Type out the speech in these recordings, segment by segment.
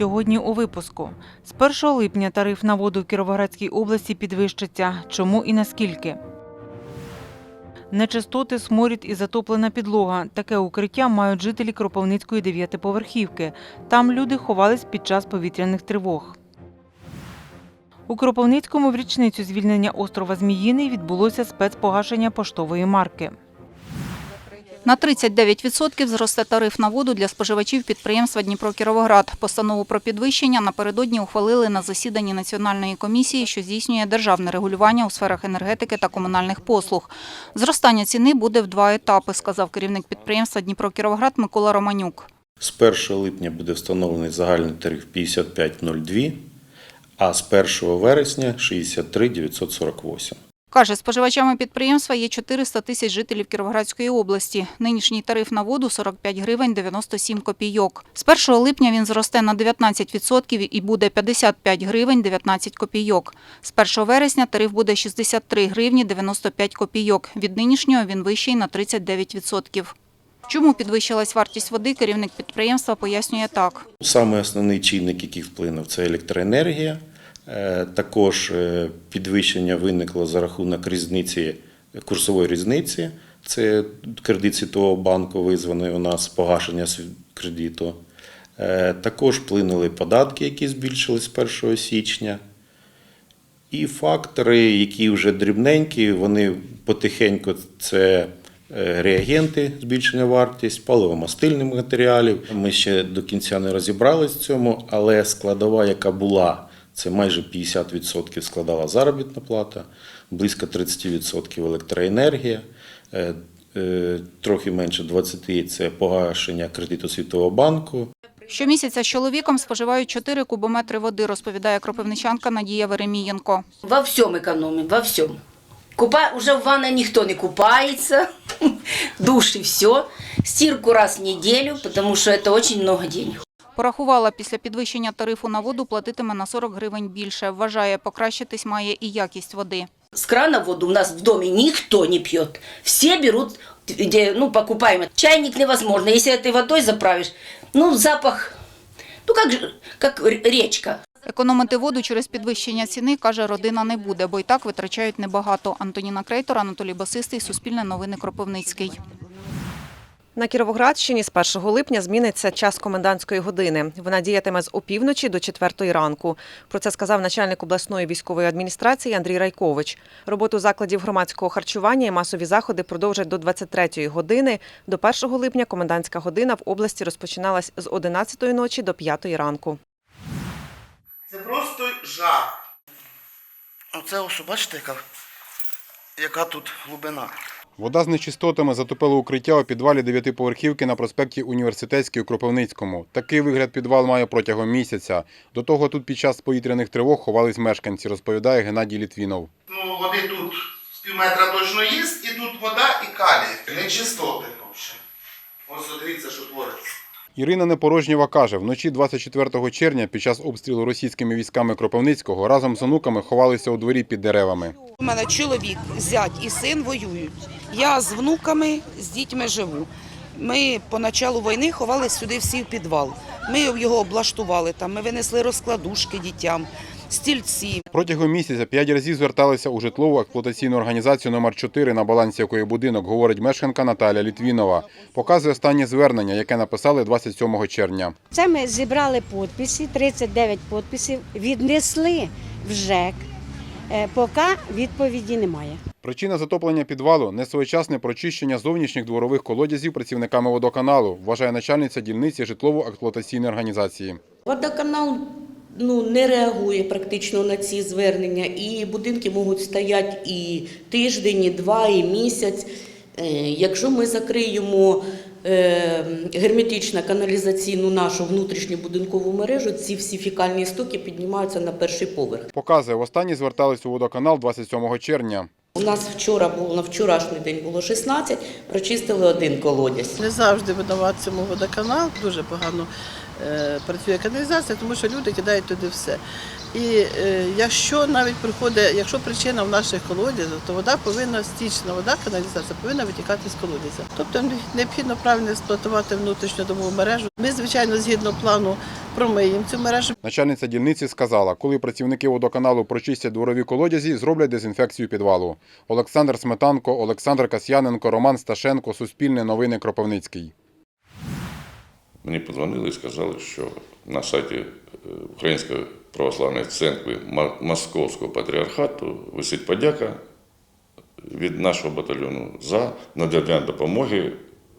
Сьогодні у випуску. З 1 липня тариф на воду в Кіровоградській області підвищиться. Чому і наскільки? Нечистоти, сморід і затоплена підлога. Таке укриття мають жителі Кропивницької дев'ятиповерхівки. Там люди ховались під час повітряних тривог. У Кропивницькому в річницю звільнення острова Зміїний відбулося спецпогашення поштової марки. На 39% зросте тариф на воду для споживачів підприємства Дніпро-Кіровоград. Постанову про підвищення напередодні ухвалили на засіданні Національної комісії, що здійснює державне регулювання у сферах енергетики та комунальних послуг. Зростання ціни буде в два етапи, сказав керівник підприємства Дніпро-Кіровоград Микола Романюк. З 1 липня буде встановлений загальний тариф 55,02, а з 1 вересня 63,948. Каже, споживачами підприємства є 400 тисяч жителів Кіровоградської області. Нинішній тариф на воду – 45 гривень 97 копійок. З 1 липня він зросте на 19% і буде 55 гривень 19 копійок. З 1 вересня тариф буде 63 гривні 95 копійок. Від нинішнього він вищий на 39%. Чому підвищилась вартість води, керівник підприємства пояснює так. Саме основний чинник, який вплинув, це електроенергія. Е, Також е, підвищення виникло за рахунок різниці, курсової різниці. Це кредит Світового банку визваний у нас погашення кредиту. Е, Також вплинули податки, які збільшились з 1 січня. І фактори, які вже дрібненькі, вони потихеньку це реагенти, збільшення вартість, паливомастильних матеріалів. Ми ще до кінця не розібрались в цьому, але складова, яка була, це майже 50% складала заробітна плата, близько 30% електроенергія, е, е, трохи менше 20% це погашення кредиту Світового банку. Щомісяця з чоловіком споживають 4 кубометри води, розповідає кропивничанка Надія Веремієнко. Во всем экономим, во всем. Купа... Уже в ванной никто не купается, душ и все. Стирку раз в неделю, потому что это очень много денег. Порахувала, після підвищення тарифу на воду платитиме на 40 гривень більше. Вважає, покращитись має і якість води. С крана воду у нас в доме никто не пьет. Все берут, где, ну, покупаем. Чайник невозможно. Если этой водой заправишь, ну, запах, ну, как, же- как речка. Економити воду через підвищення ціни, каже, родина не буде, бо й так витрачають небагато. Антоніна Крейтор, Анатолій Басистий, Суспільне новини Кропивницький. На Кіровоградщині з 1 липня зміниться час комендантської години. Вона діятиме з опівночі до 4 ранку. Про це сказав начальник обласної військової адміністрації Андрій Райкович. Роботу закладів громадського харчування і масові заходи продовжать до 23 години. До 1 липня комендантська година в області розпочиналась з 11 ночі до 5 ранку. Це просто жах. Оце ось, бачите, яка, яка тут глибина. Вода з нечистотами затопила укриття у підвалі дев'ятиповерхівки на проспекті Університетській у Кропивницькому. Такий вигляд підвал має протягом місяця. До того тут під час повітряних тривог ховались мешканці, розповідає Геннадій Літвінов. Ну, води тут з пів метра точно є, і тут вода і калій. Нечистоти. Ось дивіться, що твориться. Ірина Непорожнєва каже, вночі 24 червня під час обстрілу російськими військами Кропивницького разом з онуками ховалися у дворі під деревами. У мене чоловік, зять і син воюють. Я з внуками, з дітьми живу. Ми по началу війни ховалися сюди всі в підвал. Ми його облаштували там, ми винесли розкладушки дітям, стільці. Протягом місяця п'ять разів зверталися у житлову експлуатаційну організацію номер 4 на балансі якої будинок, говорить мешканка Наталя Літвінова. Показує останнє звернення, яке написали 27 червня. Це ми зібрали підписи, 39 підписів, віднесли в ЖЕК, Е, поки відповіді немає. Причина затоплення підвалу несвоєчасне прочищення зовнішніх дворових колодязів працівниками водоканалу, вважає начальниця дільниці житлово-експлуатаційної організації. Водоканал ну, не реагує практично на ці звернення, і будинки можуть стояти і тиждень, і два, і місяць. Е, Якщо ми закриємо е, герметично каналізаційну нашу внутрішню будинкову мережу, ці всі фікальні стоки піднімаються на перший поверх. Показує, востаннє звертались у водоканал 27 червня. У нас вчора було на вчорашній день було 16, прочистили один колодязь. Не завжди видавати цьому водоканал, дуже погано працює каналізація, тому що люди кидають туди все. І е, якщо навіть приходить, якщо причина в наших колодязях, то вода повинна стічна вода, каналізація повинна витікати з колодязя. Тобто необхідно правильно експлуатувати внутрішню домову мережу. Ми, звичайно, згідно плану промиємо цю мережу. Начальниця дільниці сказала, коли працівники водоканалу прочистять дворові колодязі, зроблять дезінфекцію підвалу. Олександр Сметанко, Олександр Касьяненко, Роман Сташенко, Суспільне новини Кропивницький. Мені подзвонили і сказали, що на сайті е, Української православної церкви Московського патріархату висить подяка від нашого батальйону за надання допомоги,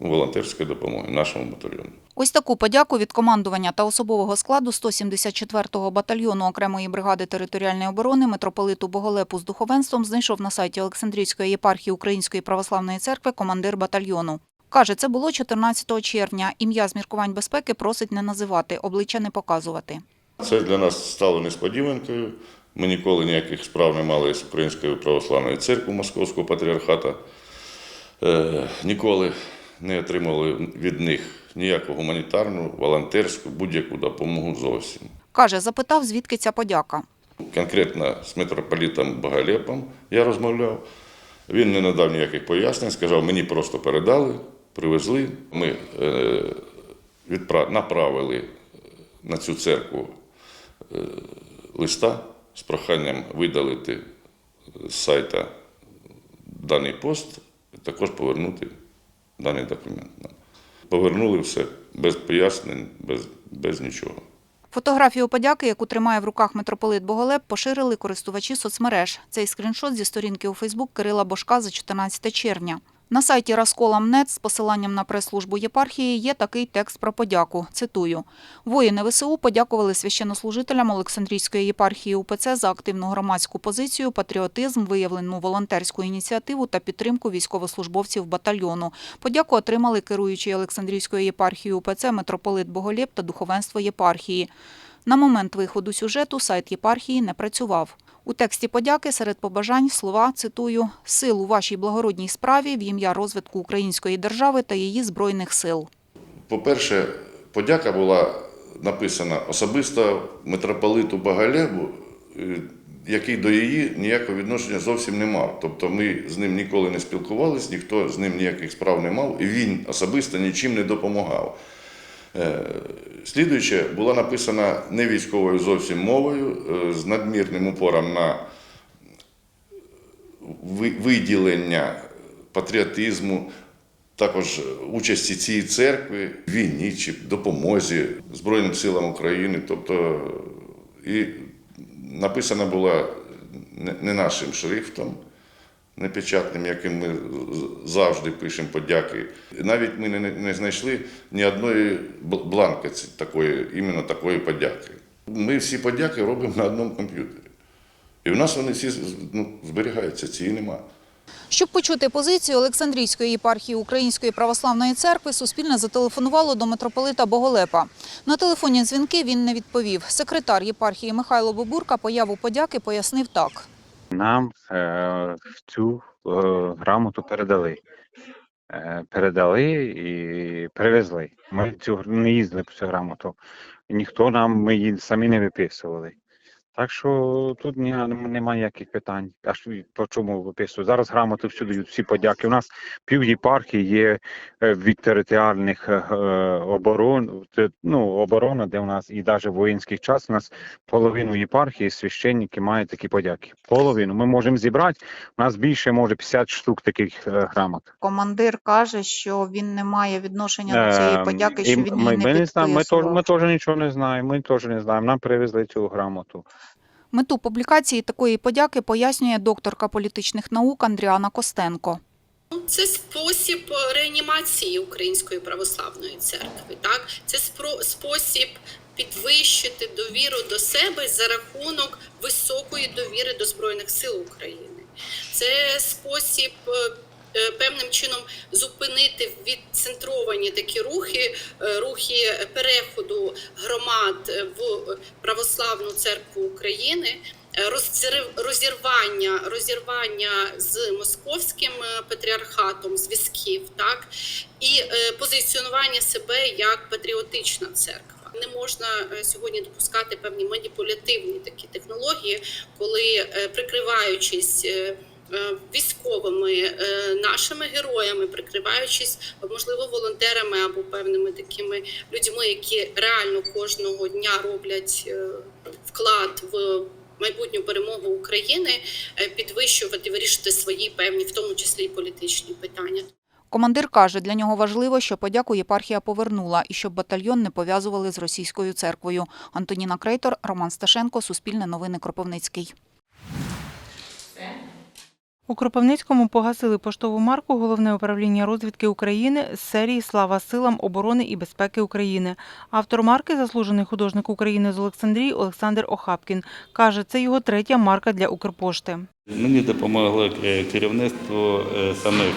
ну, волонтерської допомоги нашому батальйону. Ось таку подяку від командування та особового складу 174-го батальйону окремої бригади територіальної оборони митрополиту Боголепу з духовенством знайшов на сайті Олександрійської єпархії Української православної церкви командир батальйону. Каже, це було 14 червня. Ім'я з міркувань безпеки просить не називати, обличчя не показувати. Це для нас стало несподіванкою. Ми ніколи ніяких справ не мали з Українською православною церквою Московського патріархата. Е, ніколи не отримали від них ніяку гуманітарну, волонтерську, будь-яку допомогу зовсім. Каже, запитав, звідки ця подяка. Конкретно з митрополітом Боголепом я розмовляв. Він не надав ніяких пояснень, сказав, мені просто передали, привезли. Ми е, направили на цю церкву е, листа з проханням видалити з сайта даний пост, також повернути даний документ. Повернули все без пояснень, без, без нічого. Фотографію подяки, яку тримає в руках митрополит Боголеп, поширили користувачі соцмереж. Цей скріншот зі сторінки у Фейсбук Кирила Бошка за 14 червня. На сайті Раскола.Мнет з посиланням на прес-службу єпархії є такий текст про подяку. Цитую: воїни ВСУ подякували священнослужителям Олександрійської єпархії УПЦ за активну громадську позицію, патріотизм, виявлену волонтерську ініціативу та підтримку військовослужбовців батальйону. Подяку отримали керуючий Олександрійською єпархією УПЦ митрополит Боголєб та духовенство єпархії. На момент виходу сюжету сайт єпархії не працював. У тексті подяки серед побажань слова, цитую, «Сил у вашій благородній справі в ім'я розвитку української держави та її збройних сил». По-перше, подяка була написана особисто митрополиту Багалебу, е, який до її ніякого відношення зовсім не мав. Тобто ми з ним ніколи не спілкувалися, ніхто з ним ніяких справ не мав, і він особисто нічим не допомагав. Е, Слідуюче була написана не військовою зовсім мовою, е, з надмірним упором на виділення патріотизму, також участі цієї церкви в війні чи допомозі Збройним силам України. Тобто і написана була не- не нашим шрифтом, непечатним, яким ми завжди пишемо подяки. Навіть ми не, знайшли ні одної бланки такої, іменно такої подяки. Ми всі подяки робимо на одному комп'ютері. І в нас вони всі ну, зберігаються, цієї нема. Щоб почути позицію Олександрійської єпархії Української православної церкви, Суспільне зателефонувало до митрополита Боголепа. На телефонні дзвінки він не відповів. Секретар єпархії Михайло Бобурка появу подяки пояснив так. Нам е, цю е, грамоту передали. Е, передали і привезли. Ми цю не їздили по цю грамоту. Ніхто нам ми її самі не виписували. Так що тут немає ніяких питань. А що, по чому виписують? Зараз грамоти всюди дають, всі подяки. У нас пів єпархії є е, від територіальних е, оборон, ну, оборона, де у нас і навіть в воїнських час у нас половину єпархії священники мають такі подяки. Половину. Ми можемо зібрати. У нас більше може 50 штук таких е, грамот. Командир каже, що він не має відношення до цієї Ем, подяки, що він ми, її ми не знаємо. Ми теж, ми теж нічого не знаємо. Ми теж не знаємо. Нам привезли цю грамоту. Мету публікації такої подяки пояснює докторка політичних наук Андріана Костенко. Це спосіб реанімації Української православної церкви. Так, це спосіб підвищити довіру до себе за рахунок високої довіри до збройних сил України. Це спосіб. Е, е, Певним чином зупинити відцентровані такі рухи, е, рухи переходу громад в православну церкву України, е, розірвання, розірвання з московським е, патріархатом зв'язків, так і е, позиціонування себе як патріотична церква. Не можна е, сьогодні допускати певні маніпулятивні такі технології, коли е, прикриваючись. Е, Військовими е, нашими героями, прикриваючись можливо волонтерами або певними такими людьми, які реально кожного дня роблять е, вклад в майбутню перемогу України, підвищувати, вирішити свої певні, в тому числі і політичні питання. Командир каже, для нього важливо, що подяку єпархія повернула і щоб батальйон не пов'язували з російською церквою. Антоніна Крейтор, Роман Сташенко, Суспільне новини Кропивницький. У Кропивницькому погасили поштову марку Головне управління розвідки України з серії Слава силам оборони і безпеки України. Автор марки заслужений художник України з Олександрії Олександр Охапкін. Каже, це його третя марка для Укрпошти. Мені допомогло керівництво е, самих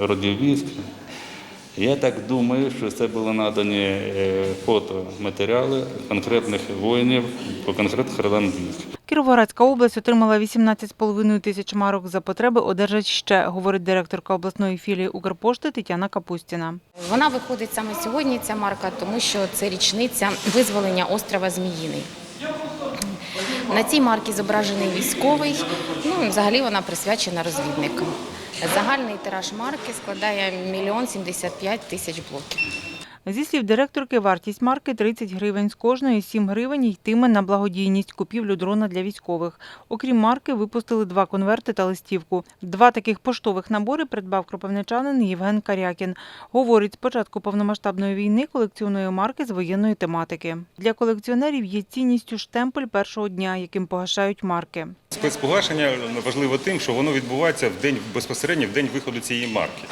е, родів військ. Я так думаю, що це були надані е, фотоматеріали конкретних воїнів по конкретних родам військ. Кіровоградська область отримала 18,5 тисяч марок за потреби, одержать ще, говорить директорка обласної філії Укрпошти Тетяна Капустіна. Вона виходить саме сьогодні, ця марка, тому що це річниця визволення острова Зміїний. На цій марці зображений військовий. Ну, взагалі вона присвячена розвідникам. Загальний тираж марки складає 1 75 тисяч блоків. Зі слів директорки, вартість марки 30 гривень з кожної, 7 гривень йтиме на благодійність купівлю дрона для військових. Окрім марки, випустили два конверти та листівку. Два таких поштових набори придбав кропивничанин Євген Карякін. Говорить, з початку повномасштабної війни колекціонує марки з воєнної тематики. Для колекціонерів є цінністю штемпель першого дня, яким погашають марки. Спецпогашення важливо тим, що воно відбувається в день безпосередньо в день виходу цієї марки.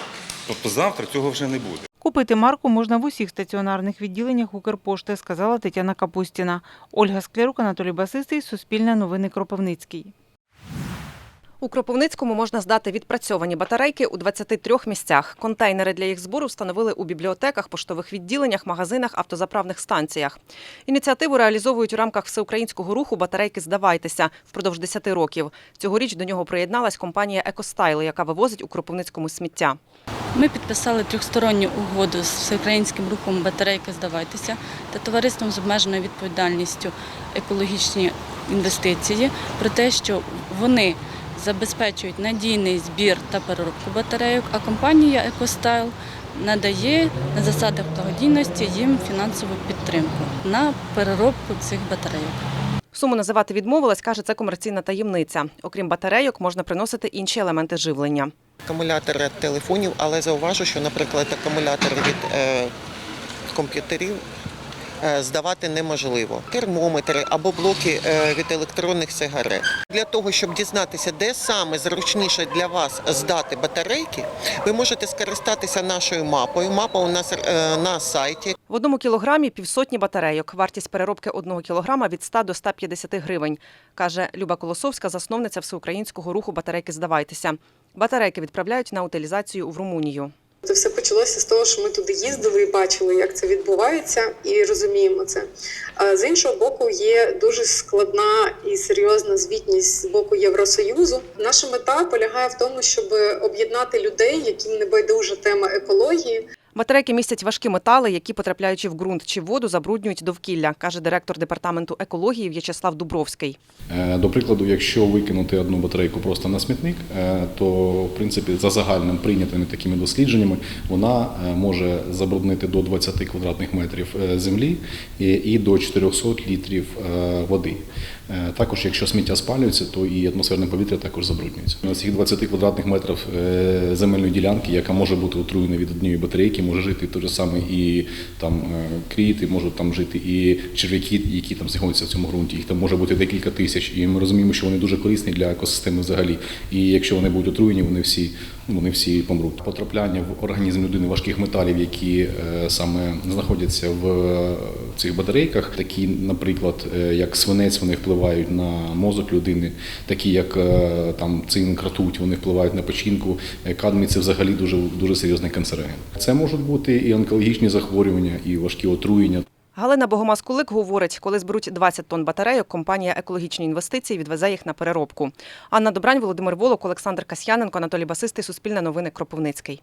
Тобто завтра цього вже не буде. Купити марку можна в усіх стаціонарних відділеннях Укрпошти, сказала Тетяна Капустіна. Ольга Склярук, Анатолій Басистий, Суспільне новини Кропивницький. У Кропивницькому можна здати відпрацьовані батарейки у 23 місцях. Контейнери для їх збору встановили у бібліотеках, поштових відділеннях, магазинах, автозаправних станціях. Ініціативу реалізовують у рамках всеукраїнського руху Батарейки здавайтеся впродовж 10 років. Цьогоріч до нього приєдналась компанія Екостайл, яка вивозить у Кропивницькому сміття. Ми підписали трьохсторонню угоду з всеукраїнським рухом Батарейки здавайтеся та товариством з обмеженою відповідальністю екологічні інвестиції про те, що вони забезпечують надійний збір та переробку батарейок, а компанія Екостайл надає на засадах благодійності їм фінансову підтримку на переробку цих батарейок. Суму називати відмовилась, каже, це комерційна таємниця. Окрім батарейок, можна приносити інші елементи живлення. акумулятори телефонів, але зауважу, що, наприклад, акумулятори від е, комп'ютерів здавати неможливо. Термометри або блоки е, від електронних сигарет. Для того, щоб дізнатися, де саме зручніше для вас здати батарейки, ви можете скористатися нашою мапою. Мапа у нас е, на сайті. В одному кілограмі півсотні батарейок. Вартість переробки одного кілограма від 100 до 150 гривень, каже Люба Колосовська, засновниця всеукраїнського руху Батарейки здавайтеся. Батарейки відправляють на утилізацію в Румунію. Це все почалося з того, що ми туди їздили і бачили, як це відбувається, і розуміємо це. З іншого боку, є дуже складна і серйозна звітність з боку Євросоюзу. Наша мета полягає в тому, щоб об'єднати людей, яким не байдужа тема екології. Батарейки містять важкі метали, які, потрапляючи в ґрунт чи воду, забруднюють довкілля, каже директор департаменту екології В'ячеслав Дубровський. Е, До прикладу, якщо викинути одну батарейку просто на смітник, е, то в принципі за загальним прийнятими такими дослідженнями вона е, може забруднити до 20 квадратних метрів землі і- до 400 літрів води. Е, Також, якщо сміття спалюється, то і атмосферне повітря також забруднюється. На цих 20 квадратних метрів е, земельної ділянки, яка може бути отруєна від однієї батарейки, може жити той же самий і там е, квіти, можуть там жити і черв'яки, які там знаходяться в цьому ґрунті. Їх там може бути декілька тисяч. І ми розуміємо, що вони дуже корисні для екосистеми взагалі. І якщо вони будуть отруєні, вони всі ну, вони всі помруть. Потрапляння в організм людини важких металів, які саме знаходяться в цих батарейках, такі, наприклад, як свинець, вони впливають на мозок людини, такі як е, там цинк, ртуть, вони впливають на печінку. Е, Кадмій це взагалі дуже дуже серйозний канцероген. Це можуть бути і онкологічні захворювання, і важкі отруєння. Галина Богомаз-Кулик говорить, коли зберуть 20 тонн батарейок, компанія екологічні інвестиції відвезе їх на переробку. Анна Добрань, Володимир Волок, Олександр Касьяненко, Анатолій Басистий, Суспільне новини, Кропивницький.